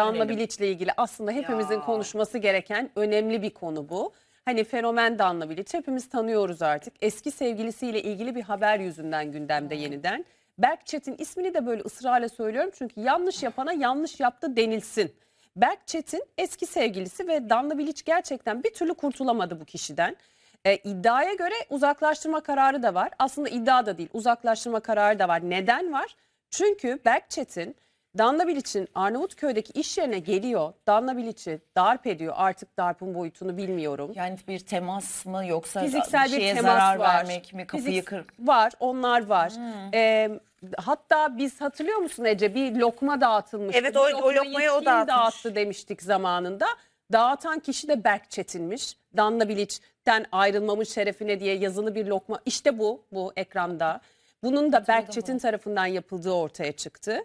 Danla Dönelim. Bilic'le ilgili aslında hepimizin Ya. konuşması gereken önemli bir konu bu. Hani fenomen Danla Bilic hepimiz tanıyoruz artık. Eski sevgilisiyle ilgili bir haber yüzünden gündemde yeniden. Berk Çetin ismini de böyle ısrarla söylüyorum çünkü yanlış yapana yanlış yaptı denilsin. Berk Çetin eski sevgilisi ve Danla Bilic gerçekten bir türlü kurtulamadı bu kişiden. E, iddiaya göre uzaklaştırma kararı da var. Aslında iddia da değil uzaklaştırma kararı da var. Neden var? Çünkü Berk Çetin Danla Bilic'in Arnavutköy'deki iş yerine geliyor. Danla Bilic'i darp ediyor. Artık darpın boyutunu bilmiyorum. Yani bir temas mı yoksa Fiziksel bir şeye temas zarar var. vermek mi kapıyı Fizik- kır. Var onlar var. Ee, hatta biz hatırlıyor musun Ece bir lokma dağıtılmış. Evet, o- o lokmayı o dağıtmış. dağıttı demiştik zamanında. Dağıtan kişi de Berk Çetin'miş. Danla Bilic'ten ayrılmamın şerefine diye yazılı bir lokma. İşte bu bu ekranda. Bunun da Berk Çetin tarafından yapıldığı ortaya çıktı.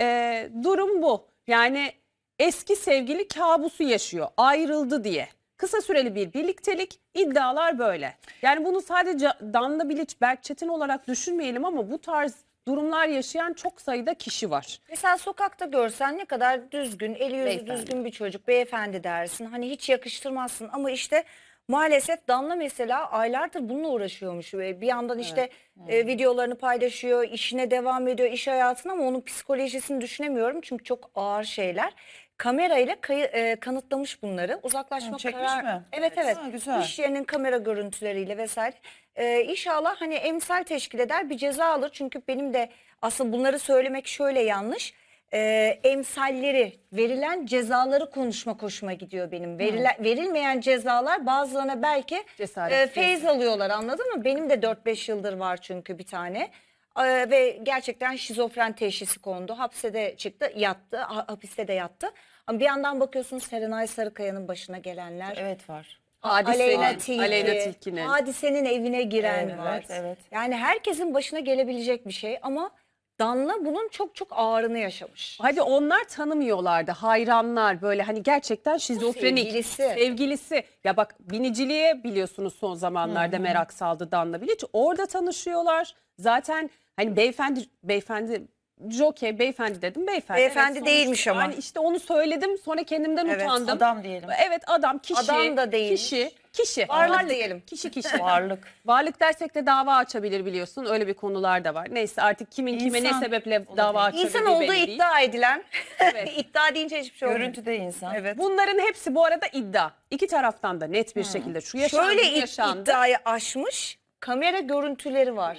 Ee, durum bu. Yani eski sevgili kabusu yaşıyor. Ayrıldı diye. Kısa süreli bir birliktelik iddialar böyle. Yani bunu sadece Danla Bilic, Berk Çetin olarak düşünmeyelim ama bu tarz durumlar yaşayan çok sayıda kişi var. Mesela sokakta görsen ne kadar düzgün, eli yüzü Beyefendi. düzgün bir çocuk, beyefendi dersin. Hani hiç yakıştırmazsın ama işte maalesef Danla mesela aylardır bununla uğraşıyormuş. Ve bir yandan işte e, videolarını paylaşıyor, işine devam ediyor, iş hayatına ama onun psikolojisini düşünemiyorum. Çünkü çok ağır şeyler. Kamerayla kayı, e, kanıtlamış bunları. Uzaklaşma Ha, çekmiş karar- mi? Evet evet. Ha, güzel. İş yerinin kamera görüntüleriyle vesaire. Ee, inşallah hani emsal teşkil eder bir ceza alır. Çünkü benim de aslında bunları söylemek şöyle yanlış. Ee, emsalleri verilen cezaları konuşmak hoşuma gidiyor benim. Verilen, verilmeyen cezalar bazılarına belki Cesaret e, feyz alıyorlar anladın mı? Benim de 4-5 yıldır var çünkü bir tane. Ee, ve gerçekten şizofren teşhisi kondu. Hapse de çıktı, yattı, ha- hapiste de yattı. Ama bir yandan bakıyorsunuz Serenay Sarıkaya'nın başına gelenler. Evet var. Hadisenin, Aleyna Tilki, Aleyna Tilki'nin. Hadisenin evine giren Evet, var. evet. Yani herkesin başına gelebilecek bir şey ama Danla bunun çok çok ağırını yaşamış. Hadi onlar tanımıyorlardı. Hayranlar böyle hani gerçekten şizofrenik. Sevgilisi. Sevgilisi. Ya bak biniciliğe biliyorsunuz son zamanlarda merak saldı Danla Bilic. Orada tanışıyorlar. Zaten hani beyefendi beyefendi Jockey beyefendi dedim beyefendi. Beyefendi sonuçta değilmiş ama. Hani işte onu söyledim sonra kendimden Evet, utandım. Adam diyelim. Evet adam kişi. Adam da değilmiş. Kişi. Kişi. Varlık diyelim. Kişi kişi. Varlık. Varlık dersek de dava açabilir biliyorsun. Öyle bir konular da var. Neyse artık kimin kime ne İnsan sebeple dava açabildiği İnsan olduğu belli değil. iddia edilen. Evet. iddia deyince hiçbir şey olmuyor. Görüntüde insan. Evet. Bunların hepsi bu arada iddia. İki taraftan da net bir şekilde şu yaşandı, Şöyle bu id- yaşandı. iddiayı aşmış kamera görüntüleri var.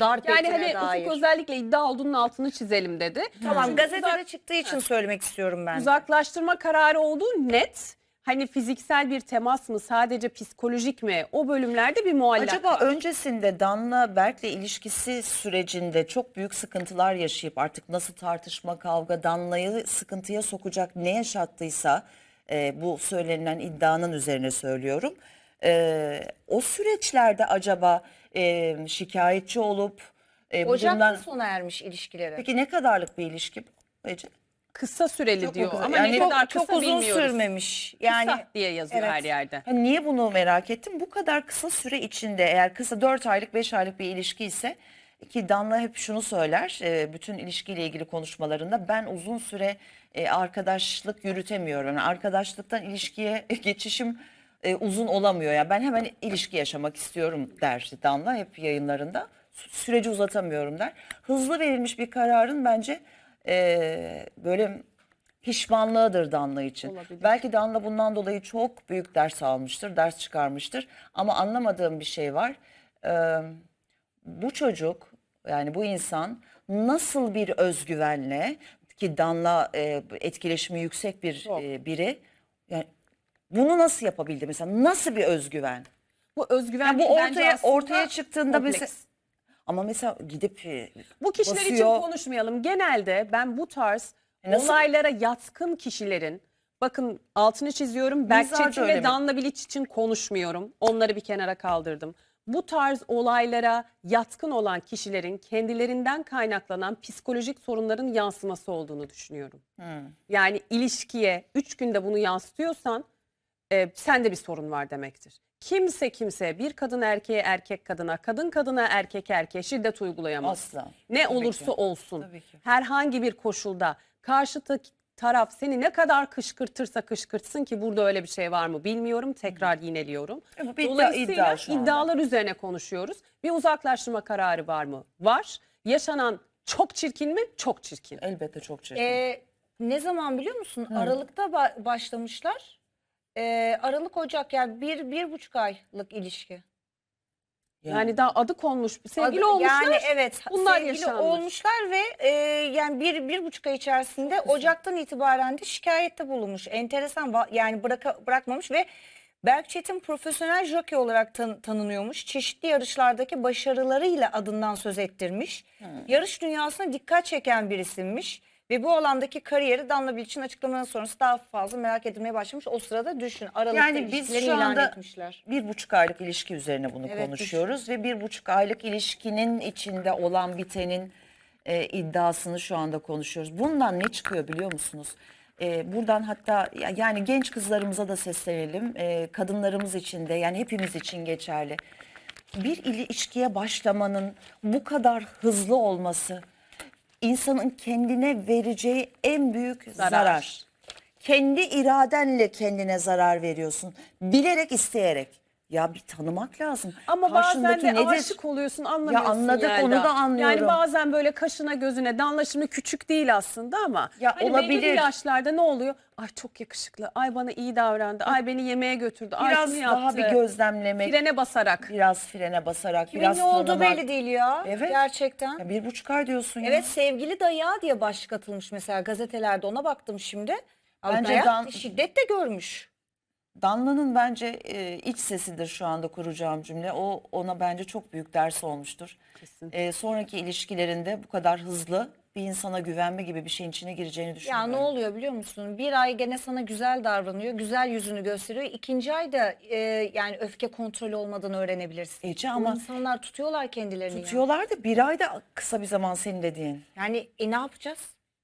Darp Yani hani dair. Ufuk özellikle iddia olduğunun altını çizelim dedi. Tamam gazetede uzak- çıktığı için söylemek istiyorum ben. uzaklaştırma kararı olduğu net. Hani fiziksel bir temas mı sadece psikolojik mi o bölümlerde bir muallak Acaba var. öncesinde Danla Berk'le ilişkisi sürecinde çok büyük sıkıntılar yaşayıp artık nasıl tartışma, kavga Danla'yı sıkıntıya sokacak ne yaşattıysa e, bu söylenilen iddianın üzerine söylüyorum. E, o süreçlerde acaba e, şikayetçi olup e, Ocak'ta bundan... sona ermiş ilişkileri. Peki ne kadarlık bir ilişki bu Ece? Kısa süreli Çok diyor kısa? ama Yani ne çok, kadar çok kısa uzun bilmiyoruz. sürmemiş. Yani Yani diye yazıyor Evet. her yerde. Hani niye bunu merak ettim? Bu kadar kısa süre içinde eğer kısa 4 aylık 5 aylık bir ilişki ise ki Danla hep şunu söyler e, bütün ilişkiyle ilgili konuşmalarında ben uzun süre e, arkadaşlık yürütemiyorum. Yani arkadaşlıktan ilişkiye geçişim e, uzun olamıyor. Yani ben hemen ilişki yaşamak istiyorum der Danla hep yayınlarında. Sü- Süreci uzatamıyorum der. Hızlı verilmiş bir kararın bence e, böyle pişmanlığıdır Danla için. Olabilir. Belki Danla bundan dolayı çok büyük ders almıştır, ders çıkarmıştır. Ama anlamadığım bir şey var. Ee, bu çocuk yani bu insan nasıl bir özgüvenle ki Danla e, etkileşimi yüksek bir Çok. e, biri. Yani bunu nasıl yapabildi mesela? Nasıl bir özgüven? Bu özgüven Yani bu bence ortaya aslında ortaya çıktığında kompleks. mesela ama mesela gidip e, Bu kişiler için basıyor. konuşmayalım. Genelde ben bu tarz E nasıl- olaylara yatkın kişilerin bakın altını çiziyorum. Berk Mizajı Çetin öyle ve mi? Danla Bilic için konuşmuyorum. Onları bir kenara kaldırdım. Bu tarz olaylara yatkın olan kişilerin kendilerinden kaynaklanan psikolojik sorunların yansıması olduğunu düşünüyorum. Yani ilişkiye üç günde bunu yansıtıyorsan e, sende bir sorun var demektir. Kimse kimseye bir kadın erkeğe erkek kadına, kadın kadına erkek erkeğe şiddet uygulayamaz. asla. Ne Tabii olursa ki. olsun Tabii ki. herhangi bir koşulda karşıdaki taraf seni ne kadar kışkırtırsa kışkırtsın ki burada öyle bir şey var mı bilmiyorum. Tekrar yineliyorum. E, bu bir iddia- Dolayısıyla iddia şu anda. iddialar üzerine konuşuyoruz. Bir uzaklaştırma kararı var mı? Var. Yaşanan çok çirkin mi? Çok çirkin. Elbette çok çirkin. Ee, ne zaman biliyor musun? Aralıkta ba- başlamışlar. Ee, Aralık Ocak yani bir, bir buçuk aylık ilişki. Yani daha adı konmuş. Sevgili Adı- olmuşlar. Yani evet bunlar sevgili yaşanmış. olmuşlar ve e, yani bir, bir buçuk ay içerisinde Ocak'tan itibaren de şikayette bulunmuş. Enteresan va- yani bıraka, bırakmamış ve Berk Çetin profesyonel jockey olarak tan- tanınıyormuş. Çeşitli yarışlardaki başarılarıyla adından söz ettirmiş. Yarış dünyasına dikkat çeken bir isimmiş. Ve bu alandaki kariyeri Danla Bilic'in açıklamaları sonrası daha fazla merak edilmeye başlamış. O sırada düşün Aralıkta Yani biz şu ilan anda etmişler. bir buçuk aylık ilişki üzerine bunu Evet, konuşuyoruz ve bir buçuk aylık ilişkinin içinde olan bitenin e, iddiasını şu anda konuşuyoruz. Bundan ne çıkıyor biliyor musunuz? E, buradan hatta ya- yani genç kızlarımıza da seslenelim, e, kadınlarımız için de yani hepimiz için geçerli. Bir ilişkiye başlamanın bu kadar hızlı olması insanın kendine vereceği en büyük Zarar. zarar kendi iradenle kendine zarar veriyorsun. Bilerek isteyerek. Ya bir tanımak lazım. Ama bazen de nedir? aşık oluyorsun anlamıyorsun Ya anladık, Yelda. onu da anlıyorum. Yani bazen böyle kaşına gözüne Danla şimdi küçük değil aslında ama. Ya hani olabilir. Belli yaşlarda ne oluyor? Ay çok yakışıklı. Ay bana iyi davrandı. Ay beni yemeğe götürdü. Ay Biraz şunu daha yaptı. bir gözlemlemek, Frene basarak. biraz frene basarak, Kimin biraz ne olduğu tanımak. belli değil ya. Evet. Gerçekten. Ya bir buçuk ay diyorsun ya. Evet sevgili dayağı diye başlık atılmış mesela gazetelerde ona baktım şimdi. Bence Dayak dan- şiddet de görmüş. Danla'nın bence e, iç sesidir şu anda kuracağım cümle. O ona bence çok büyük ders olmuştur. Kesin. E, sonraki ilişkilerinde bu kadar hızlı bir insana güvenme gibi bir şeyin içine gireceğini Ya düşünüyorum. ne oluyor biliyor musun? Bir ay gene sana güzel davranıyor, güzel yüzünü gösteriyor. İkinci ayda e, yani öfke kontrolü olmadığını öğrenebilirsin. Ece Bu ama insanlar tutuyorlar kendilerini. ya. tutuyorlar da bir ay da kısa bir zaman senin dediğin. Yani e, ne yapacağız?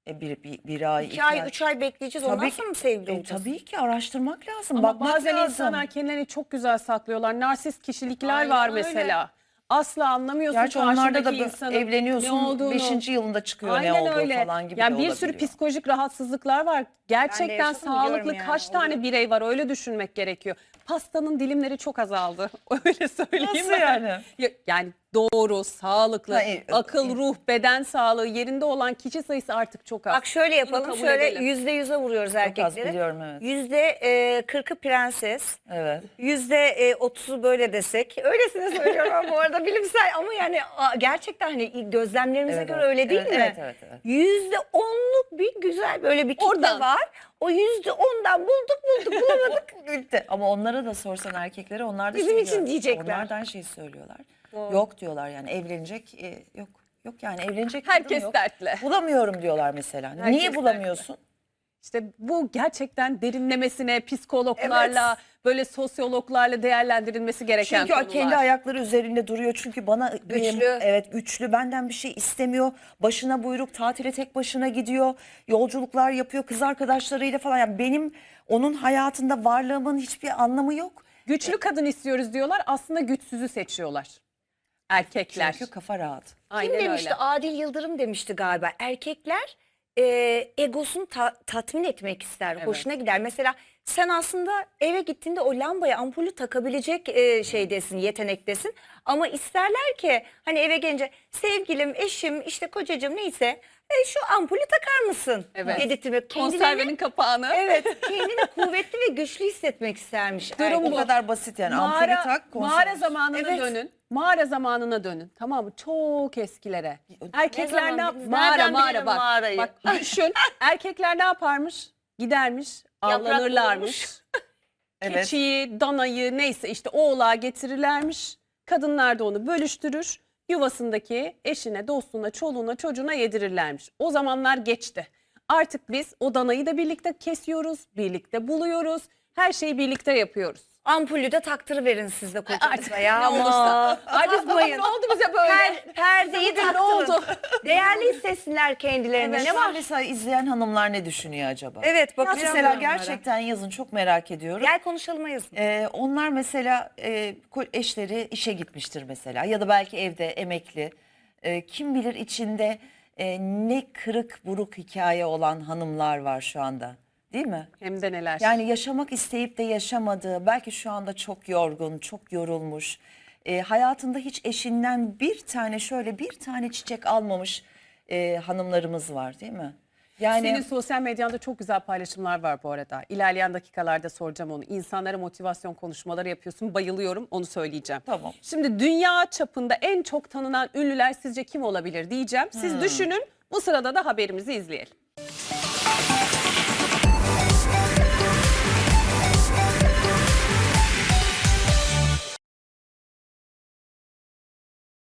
E, bir, bir, bir ay, İki ay, üç ay bekleyeceğiz. Ondan Tabii ki- sonra mı sevgili E, olacağız? tabii ki araştırmak lazım. Ama bakmak bazen lazım. insanlar kendilerini çok güzel saklıyorlar. Narsist kişilikler Aynen var öyle. mesela. Asla anlamıyorsun Gerçi onlarda da insanın evleniyorsun ne olduğunu. 5. yılında çıkıyor Aynen ne olduğu öyle. falan gibi yani de bir sürü psikolojik rahatsızlıklar var. Gerçekten sağlıklı yani, kaç tane birey var öyle düşünmek gerekiyor. Pastanın dilimleri çok azaldı. Öyle söyleyeyim. Nasıl ben. yani? Ya- Yani doğru, sağlıklı, Ha, e, akıl, e, ruh, beden sağlığı yerinde olan kişi sayısı artık çok az. Bak şöyle yapalım. Şöyle yüzde yüze vuruyoruz erkekleri. biliyorum evet. Yüzde e, kırkı prenses. Evet. Yüzde e, otuzu böyle desek. Öylesine söylüyorum ama bu arada bilimsel ama yani a, gerçekten hani gözlemlerimize Evet, göre evet. öyle değil Evet, mi? evet, evet, evet. Yüzde onluk bir güzel böyle bir kitle Oradan. var. O yüzde ondan bulduk bulduk bulamadık. Bitti. Ama onlara da sorsan erkeklere onlar da Bizim şey için diyor. diyecekler. Onlar da aynı şeyi söylüyorlar. Doğru. Yok diyorlar yani evlenecek e, yok. Yok yani evlenecek kadın Herkes yok. dertli. Bulamıyorum diyorlar mesela. Herkes Niye bulamıyorsun? İşte bu gerçekten derinlemesine psikologlarla, böyle sosyologlarla değerlendirilmesi gereken Çünkü o konular. kendi ayakları üzerinde duruyor. Çünkü bana Güçlü. evet güçlü benden bir şey istemiyor. Başına buyruk tatile tek başına gidiyor. Yolculuklar yapıyor kız arkadaşlarıyla falan. Yani benim onun hayatında varlığımın hiçbir anlamı yok. Güçlü kadın istiyoruz diyorlar. Aslında güçsüzü seçiyorlar. Erkekler. Çünkü kafa rahat. Aynen Kim demişti? öyle. Adil Yıldırım demişti galiba. Erkekler e, egosunu ta- tatmin etmek ister. Evet. Hoşuna gider. Mesela sen aslında eve gittiğinde o lambaya ampulü takabilecek e, şeydesin, yetenektesin. Ama isterler ki hani eve gelince sevgilim, eşim, işte kocacığım neyse e, şu ampulü takar mısın? Evet. Dedirtmek. Konservenin kapağını. evet, kendini kuvvetli ve güçlü hissetmek istermiş. Durum erkek. O bu. kadar basit yani. Ampulü Mağara, tak konser. mağara zamanına Evet. dönün. Mağara zamanına dönün. Tamam mı? Çok eskilere. Erkekler zaman ne yap? Mağara mağara bak. mağarayı? Bak düşün. Erkekler ne yaparmış? Gidermiş. Avlanırlarmış. Evet. Keçiyi, danayı neyse işte oğlağa getirirlermiş. Kadınlar da onu bölüştürür. Yuvasındaki eşine, dostuna, çoluğuna, çocuğuna yedirirlermiş. O zamanlar geçti. Artık biz o danayı da birlikte kesiyoruz, birlikte buluyoruz. Her şeyi birlikte yapıyoruz. Ampulü de taktırıverin siz de kocanıza ya. ne olursa. Aman. Ay biz bugün ne oldu bize böyle? Per, perdeyi de Ne oldu? Değerli hissetsinler kendilerini. Evet, ne var? Mesela izleyen hanımlar ne düşünüyor acaba? Evet Ya bakacağım. mesela ben onlara. gerçekten yazın çok merak ediyorum. Gel konuşalım yazın. Ee, onlar mesela e, ko- eşleri işe gitmiştir mesela ya da belki evde emekli. Ee, kim bilir içinde e, ne kırık buruk hikaye olan hanımlar var şu anda. Değil mi? Hem de neler. Yani yaşamak isteyip de yaşamadığı, belki şu anda çok yorgun, çok yorulmuş, e, hayatında hiç eşinden bir tane şöyle bir tane çiçek almamış e, hanımlarımız var değil mi? Yani Senin sosyal medyanda çok güzel paylaşımlar var bu arada. İlerleyen dakikalarda soracağım onu. İnsanlara motivasyon konuşmaları yapıyorsun. Bayılıyorum onu söyleyeceğim. Tamam. Şimdi dünya çapında en çok tanınan ünlüler sizce kim olabilir diyeceğim. Siz düşünün. Bu sırada da haberimizi izleyelim.